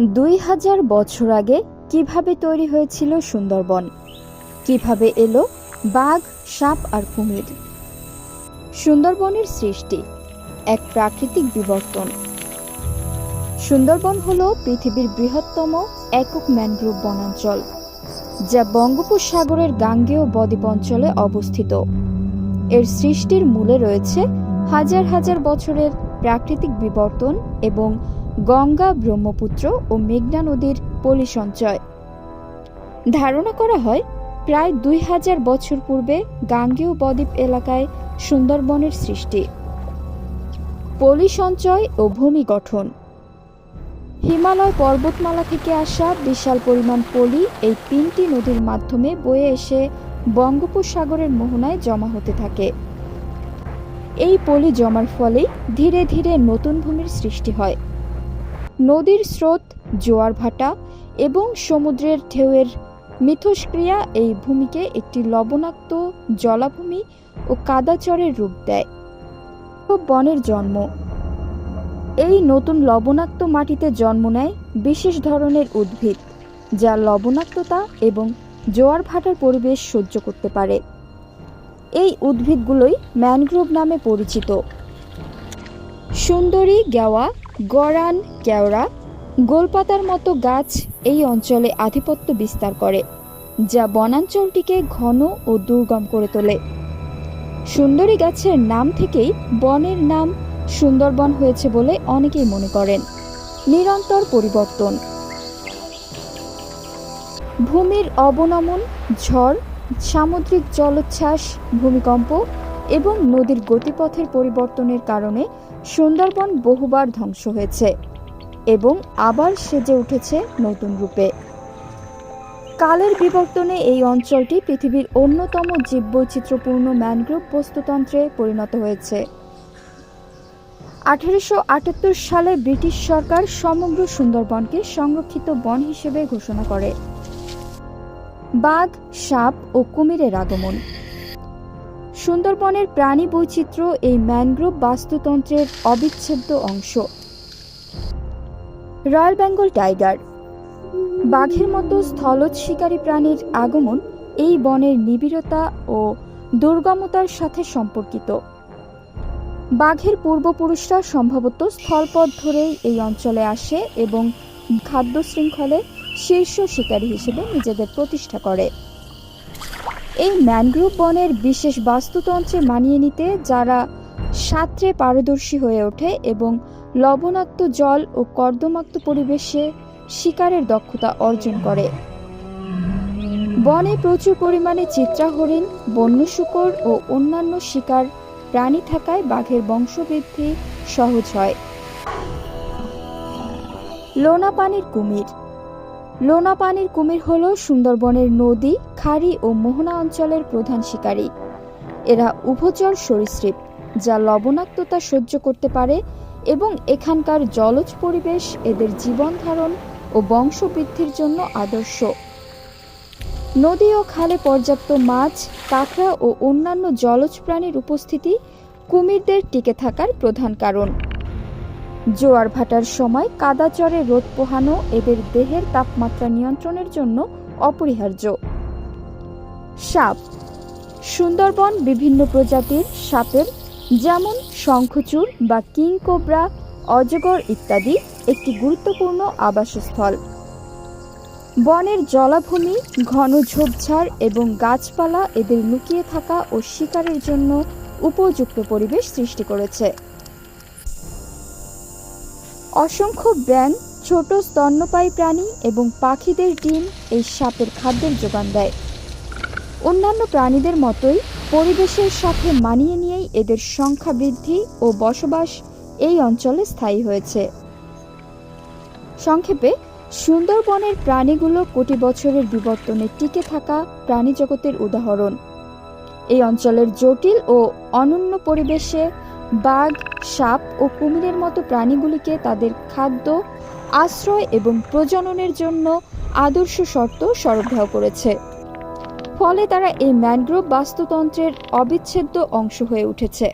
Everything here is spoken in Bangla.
দুই হাজার বছর আগে কীভাবে তৈরি হয়েছিল সুন্দরবন? কীভাবে এলো বাঘ, সাপ আর কুমির? সুন্দরবনের সৃষ্টি, এক প্রাকৃতিক বিবর্তন। সুন্দরবন হল পৃথিবীর বৃহত্তম একক ম্যানগ্রোভ বনাঞ্চল, যা বঙ্গোপসাগরের গাঙ্গেয় বদ্বীপ অঞ্চলে অবস্থিত। এর সৃষ্টির মূলে রয়েছে হাজার হাজার বছরের প্রাকৃতিক বিবর্তন এবং গঙ্গা, ব্রহ্মপুত্র ও মেঘনা নদীর পলি সঞ্চয়। ধারণা করা হয়, প্রায় দুই হাজার বছর পূর্বে গাঙ্গেয় বদ্বীপ এলাকায় সুন্দরবনের সৃষ্টি। পলি সঞ্চয় ও ভূমি গঠন। হিমালয় পর্বতমালা থেকে আসা বিশাল পরিমাণ পলি এই তিনটি নদীর মাধ্যমে বয়ে এসে বঙ্গোপসাগরের মোহনায় জমা হতে থাকে। এই পলি জমার ফলে ধীরে ধীরে নতুন ভূমির সৃষ্টি হয়। নদীর স্রোত, জোয়ার ভাটা এবং সমুদ্রের ঢেউয়ের মিথস্ক্রিয়া এই ভূমিকে একটি লবণাক্ত জলাভূমি ও কাদাচরের রূপ দেয়। বনের জন্ম। এই নতুন লবণাক্ত মাটিতে জন্ম নেয় বিশেষ ধরনের উদ্ভিদ, যা লবণাক্ততা এবং জোয়ার ভাটার পরিবেশ সহ্য করতে পারে। এই উদ্ভিদগুলোই ম্যানগ্রোভ নামে পরিচিত। সুন্দরী গেওয়া গড়ান কেওড়া, গোলপাতার মতো গাছ এই অঞ্চলে আধিপত্য বিস্তার করে, যা বনাঞ্চলটিকে ঘন ও দুর্গম করে তোলে। সুন্দরী গাছের নাম থেকেই বনের নাম সুন্দরবন হয়েছে বলে অনেকেই মনে করেন। নিরন্তর পরিবর্তন। ভূমির অবনমন, ঝড়, সামুদ্রিক জলোচ্ছ্বাস, ভূমিকম্প এবং নদীর গতিপথের পরিবর্তনের কারণে সুন্দরবন বহুবার ধ্বংস হয়েছে এবং আবার সেজে উঠেছে নতুন রূপে। কালের বিবর্তনে এই অঞ্চলটি পৃথিবীর অন্যতম জীববৈচিত্র্যপূর্ণ ম্যানগ্রোভ বস্তুতন্ত্রে পরিণত হয়েছে। আঠারোশো আটাত্তর সালে ব্রিটিশ সরকার সমগ্র সুন্দরবনকে সংরক্ষিত বন হিসেবে ঘোষণা করে। বাঘ সাপ ও কুমিরের আগমন। সুন্দরবনের প্রাণী বৈচিত্র্য এই ম্যানগ্রোভ বাস্তুতন্ত্রের অবিচ্ছেদ্য অংশ। Royal Bengal tiger. বাঘের মতো স্থলজ শিকারী প্রাণীর আগমন এই বনের নিবিড়তা ও দুর্গমতার সাথে সম্পর্কিত। বাঘের পূর্বপুরুষরা সম্ভবত স্থলপথ ধরেই এই অঞ্চলে আসে এবং খাদ্য শৃঙ্খলে শীর্ষ শিকারী হিসেবে নিজেদের প্রতিষ্ঠা করে। এই ম্যানগ্রোভ বনের বিশেষ বাস্তুতন্ত্রে মানিয়ে নিতে যারা সাঁতরে পারদর্শী হয়ে ওঠে এবং লবণাক্ত জল ও কর্দমাক্ত পরিবেশে শিকারের দক্ষতা অর্জন করে। বনে প্রচুর পরিমাণে চিত্রা হরিণ বন্য শূকর ও অন্যান্য শিকার প্রাণী থাকায় বাঘের বংশবৃদ্ধি সহজ হয়। লোনা পানির কুমির লোনা পানির কুমির হল সুন্দরবনের নদী, খাড়ি ও মোহনা অঞ্চলের প্রধান শিকারী। এরা উভচর সরীসৃপ, যা লবণাক্ততা সহ্য করতে পারে এবং এখানকার জলজ পরিবেশ এদের জীবন ধারণ ও বংশবৃদ্ধির জন্য আদর্শ। নদী ও খালে পর্যাপ্ত মাছ, কাঁকড়া ও অন্যান্য জলজ প্রাণীর উপস্থিতি কুমিরদের টিকে থাকার প্রধান কারণ। জোয়ার ভাটার সময় কাদাচরে রোদ পোহানো এদের দেহের তাপমাত্রা নিয়ন্ত্রণের জন্য অপরিহার্য। সাপ। সুন্দরবন বিভিন্ন প্রজাতির সাপের, যেমন শঙ্খচূড় বা কিং কোবরা, অজগর ইত্যাদি একটি গুরুত্বপূর্ণ আবাসস্থল। বনের জলাভূমি, ঘন ঝোপঝাড় এবং গাছপালা এদের লুকিয়ে থাকা ও শিকারের জন্য উপযুক্ত পরিবেশ সৃষ্টি করেছে। অসংখ্য ব্যাং ছোট স্তন্যপায়ী প্রাণী এবং পাখিদের ডিম এই সাপের খাদ্যের যোগান দেয়। অন্যান্য প্রাণীদের মতোই পরিবেশের সাথে মানিয়ে নিয়েই এদের সংখ্যা বৃদ্ধি ও বসবাস এই অঞ্চলে স্থায়ী হয়েছে। সংক্ষেপে, সুন্দরবনের প্রাণীগুলো কোটি বছরের বিবর্তনে টিকে থাকা প্রাণী জগতের উদাহরণ। এই অঞ্চলের জটিল ও অনন্য পরিবেশে বাঘ সাপ ও কুমিরের মতো প্রাণীগুলিকে তাদের খাদ্য, আশ্রয় এবং প্রজননের জন্য আদর্শ শর্ত সরবরাহ করেছে। ফলে তারা এই ম্যানগ্রোভ বাস্তুতন্ত্রের অবিচ্ছেদ্য অংশ হয়ে উঠেছে।